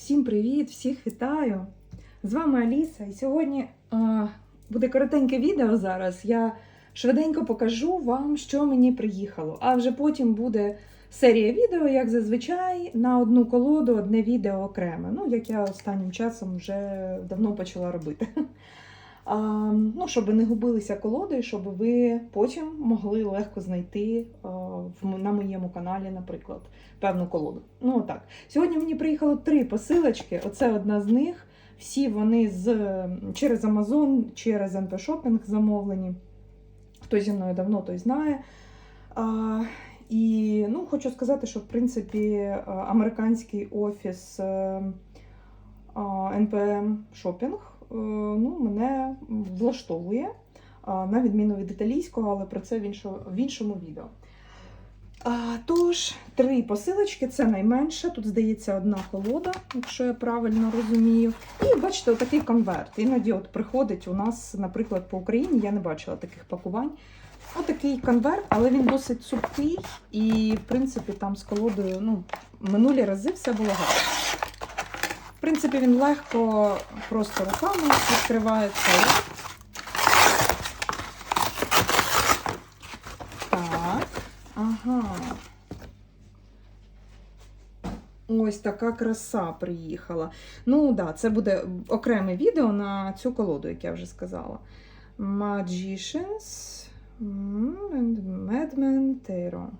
Всім привіт, всіх вітаю! З вами Аліса. І сьогодні а, буде коротеньке відео зараз. Я швиденько покажу вам, що мені приїхало. А вже потім буде серія відео, як зазвичай, на одну колоду, одне відео окреме. Ну, як я останнім часом вже давно почала робити. Ну, щоб не губилися колоди, щоб ви потім могли легко знайти на моєму каналі, наприклад, певну колоду. Ну так. Сьогодні мені приїхало три посилочки. Оце одна з них. Всі вони з, через Amazon, через NP Shopping замовлені. Хто зі мною давно, той знає. А, і ну, хочу сказати, що в принципі американський офіс е, а, NPM Shopping ну, мене влаштовує, на відміну від італійського, але про це в іншому, відео. Тож, три посилочки це найменше. Тут, здається, одна колода, якщо я правильно розумію. І бачите, отакий конверт. Іноді от приходить у нас, наприклад, по Україні, я не бачила таких пакувань. Отакий конверт, але він досить цупкий, і, в принципі, там з колодою ну, минулі рази все було гарно. В принципі, він легко просто руками відкривається. Так. Ага. Ось така краса приїхала. Ну, да, це буде окреме відео на цю колоду, як я вже сказала. Magicians and Madman Tarot.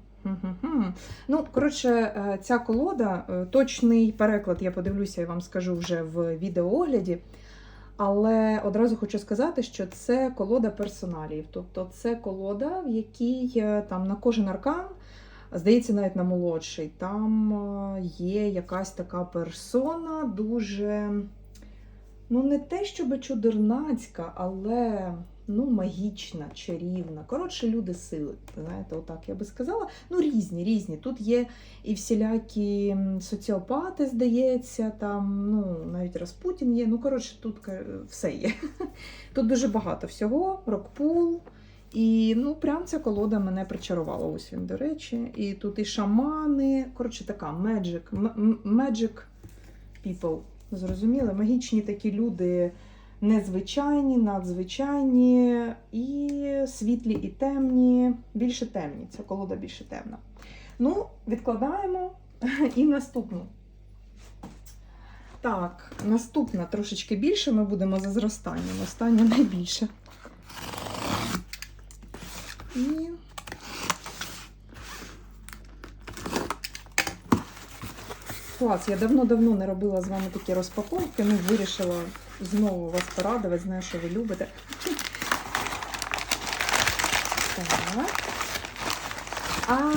Ну, коротше, е, ця колода, е, точний переклад, я подивлюся і вам скажу вже в відеоогляді. Але одразу хочу сказати, що це колода персоналів. Тобто це колода, в якій е, там на кожен аркан, здається, навіть на молодший, там є якась така персона, дуже, ну, не те, щоб чудернацька, але ну, магічна, чарівна. Коротше, люди сили. Знаєте, отак я би сказала. Ну, різні, різні. Тут є і всілякі соціопати, здається, там, ну, навіть Распутін є. Ну, коротше, тут все є. Тут дуже багато всього, рокпул. І ну, прям ця колода мене причарувала. Ось він, до речі. І тут і шамани. Коротше, така magic, magic people. Зрозуміли? Магічні такі люди незвичайні, надзвичайні, і світлі, і темні. Більше темні. Ця колода більше темна. Ну, відкладаємо і наступну. Так, наступна трошечки більше. Ми будемо за зростанням. Остання найбільше. І клас, я давно-давно не робила з вами такі розпаковки, ну вирішила знову вас порадувати, знаю, що ви любите. Так. А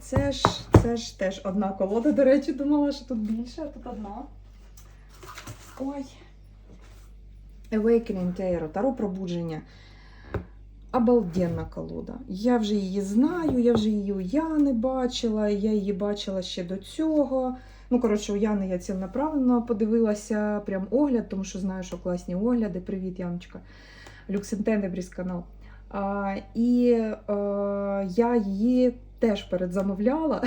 це ж, це ж теж одна колода, до речі, думала, що тут більше, а тут одна. Ой. Awakening Tarot, Таро пробудження. Обалденна колода. Я вже її знаю, я вже її у Яни бачила, я її бачила ще до цього. Ну, коротше, у Яни я ціленаправленно подивилася прям огляд, тому що знаю, що класні огляди. Привіт, Яночка. Люксентенебріс канал. А, і е, я її теж передзамовляла.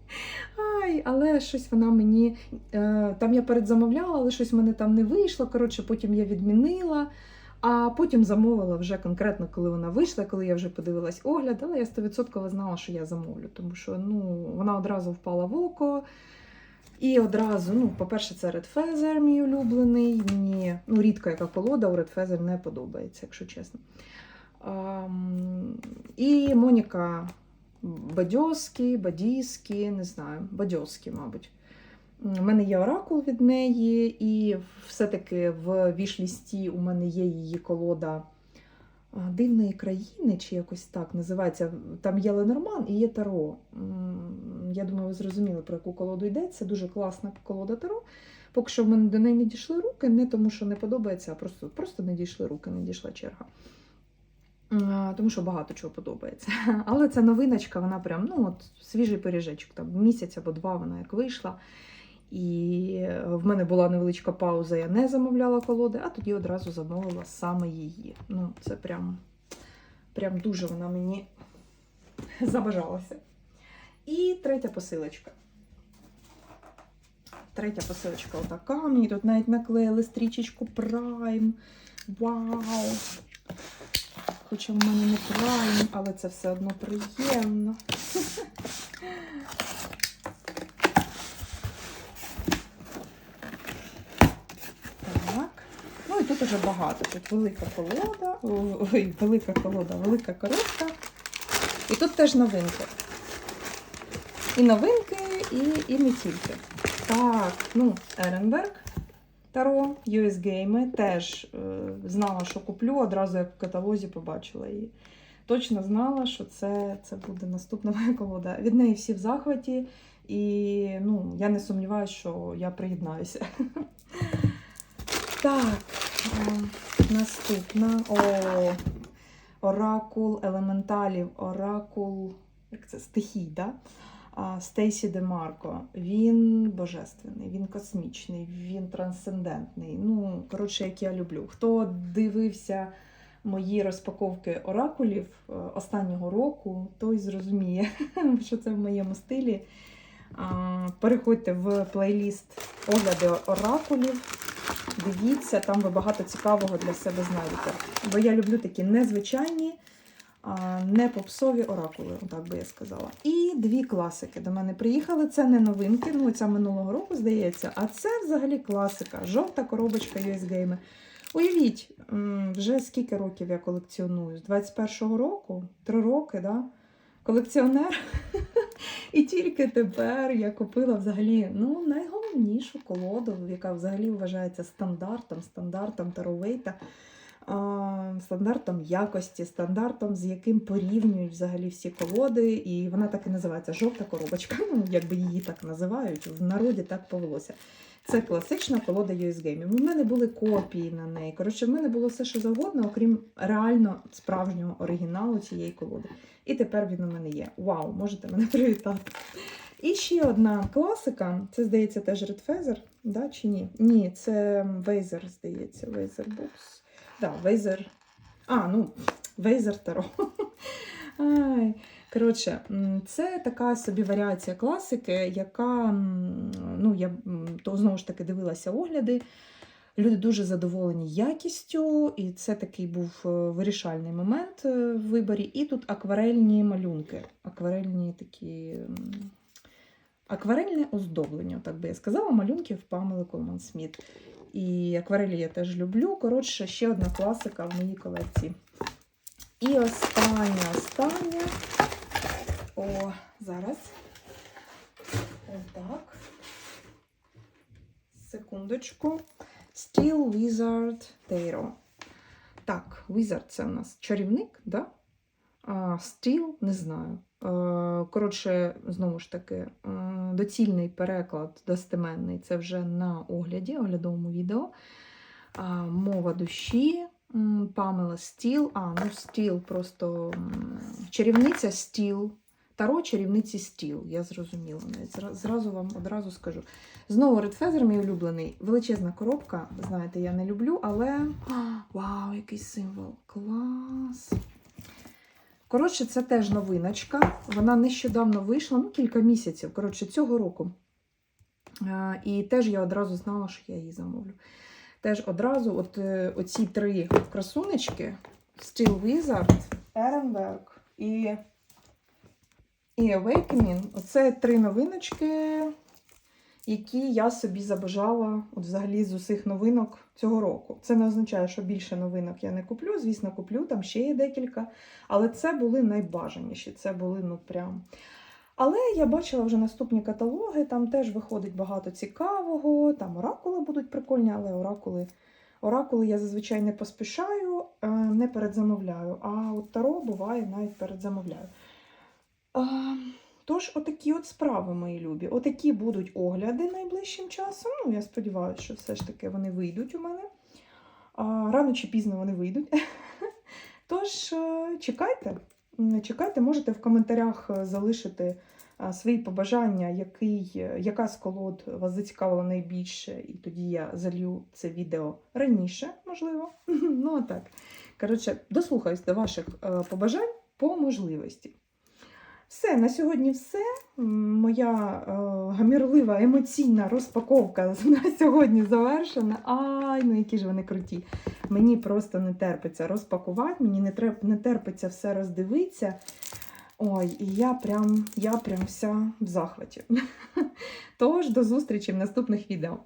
Ай, але щось вона мені. Е, там я передзамовляла, але щось в мене там не вийшло. Коротше, потім я відмінила. А потім замовила вже конкретно, коли вона вийшла, коли я вже подивилась огляд, але я 100% знала, що я замовлю, тому що ну, вона одразу впала в око. І одразу, ну, по-перше, це Red Feather, мій улюблений. Мені ну, рідко яка колода у Red Feather не подобається, якщо чесно. Ам, і Моніка Бадьоски, Бадійські, не знаю, Бадьоски, мабуть. У мене є оракул від неї, і все-таки в вішлісті у мене є її колода дивної країни, чи якось так називається. Там є Ленорман і є Таро. Я думаю, ви зрозуміли, про яку колоду йдеться. Дуже класна колода Таро. Поки що в мене до неї не дійшли руки, не тому, що не подобається, а просто, просто не дійшли руки, не дійшла черга. Тому що багато чого подобається. Але ця новиночка, вона прям ну, от, свіжий пиріжечок, там місяць або два вона як вийшла. І в мене була невеличка пауза, я не замовляла колоди, а тоді одразу замовила саме її. Ну, це прям, прям дуже вона мені забажалася. І третя посилочка. третя посилочка отака. Мені тут навіть наклеїли стрічечку Prime. Вау! Хоча в мене не Prime, але це все одно приємно. Ну і тут уже багато. Тут велика колода, ой, велика колода, велика коробка. І тут теж новинки. І новинки, і, і не тільки. Так, ну, Еренберг Таро, US Game. Теж е, знала, що куплю, одразу як в каталозі побачила її. Точно знала, що це, це буде наступна моя колода. Від неї всі в захваті, і ну, я не сумніваюся, що я приєднаюся. Так, е, наступна. О, Оракул елементалів, оракул, як це, стихій, да? Стейсі Демарко. Він божественний, він космічний, він трансцендентний. Ну, коротше, як я люблю. Хто дивився мої розпаковки оракулів е, останнього року, той зрозуміє, що це в моєму стилі. Переходьте в плейліст огляди оракулів. Дивіться, там ви багато цікавого для себе знайдете. Бо я люблю такі незвичайні, не попсові оракули, так би я сказала. І дві класики до мене приїхали. Це не новинки, ну ця минулого року, здається, а це взагалі класика. Жовта коробочка US Game. Уявіть, вже скільки років я колекціоную? З 21-го року, три роки, да? колекціонер. І тільки тепер я купила взагалі ну, найголовнішу колоду, яка взагалі вважається стандартом, стандартом Таровейта, стандартом якості, стандартом, з яким порівнюють взагалі всі колоди. І вона так і називається жовта коробочка. Ну, якби її так називають, в народі так повелося. Це класична колода US Game. У мене були копії на неї. Коротше, в мене було все, що завгодно, окрім реально справжнього оригіналу цієї колоди. І тепер він у мене є. Вау, можете мене привітати. І ще одна класика, це, здається, теж Red Feather, да, чи ні? Ні, це Вейзер, здається, Вейзер Books. Да, Вейзер. А, ну, Вейзер Таро. Коротше, це така собі варіація класики, яка, ну, я то знову ж таки дивилася огляди. Люди дуже задоволені якістю, і це такий був е, вирішальний момент е, в виборі. І тут акварельні малюнки, акварельні такі. Акварельне оздоблення, так би я сказала, малюнків Памели Колман Сміт. І акварелі я теж люблю. Коротше, ще одна класика в моїй колекції. І остання, остання. О, зараз. Отак. Секундочку. Steel Wizard Tarot. Так, Wizard це у нас чарівник, да? А Steel не знаю. Е, Коротше, знову ж таки, е, доцільний переклад достеменний це вже на огляді, оглядовому відео. Мова душі. Памела Стіл. А, ну Стіл просто чарівниця Стіл. Таро чарівниці Стіл, я зрозуміла. Зразу вам одразу скажу. Знову Red Feather, мій улюблений. Величезна коробка. Знаєте, я не люблю, але. Вау, який символ! Клас! Коротше, це теж новиночка. Вона нещодавно вийшла, ну, кілька місяців, коротше, цього року. Е, І теж я одразу знала, що я її замовлю. Теж одразу, от е, оці три красунечки: Steel Wizard, Ehrenberg і, і Awakening. Оце три новиночки, які я собі забажала от взагалі з усіх новинок цього року. Це не означає, що більше новинок я не куплю. Звісно, куплю, там ще є декілька. Але це були найбажаніші. Це були, ну прям. Але я бачила вже наступні каталоги, там теж виходить багато цікавого, там оракули будуть прикольні, але оракули, оракули я зазвичай не поспішаю, е, не передзамовляю. А от таро буває навіть передзамовляю. Тож, отакі от справи, мої любі. Отакі будуть огляди найближчим часом. Ну, я сподіваюся, що все ж таки вони вийдуть у мене. Рано чи пізно вони вийдуть. Тож, е, чекайте. Чекайте, можете в коментарях е, залишити свої побажання, який, е, яка з колод вас зацікавила найбільше, і тоді я залью це відео раніше, можливо. Ну, а так. Коротше, дослухаюсь до ваших е, побажань по можливості. Все, на сьогодні все. Моя е, гамірлива емоційна розпаковка на сьогодні завершена. Ай, ну які ж вони круті. Мені просто не терпиться розпакувати, мені не, треп, не терпиться все роздивитися. Ой, і я прям, я прям вся в захваті. Тож до зустрічі в наступних відео.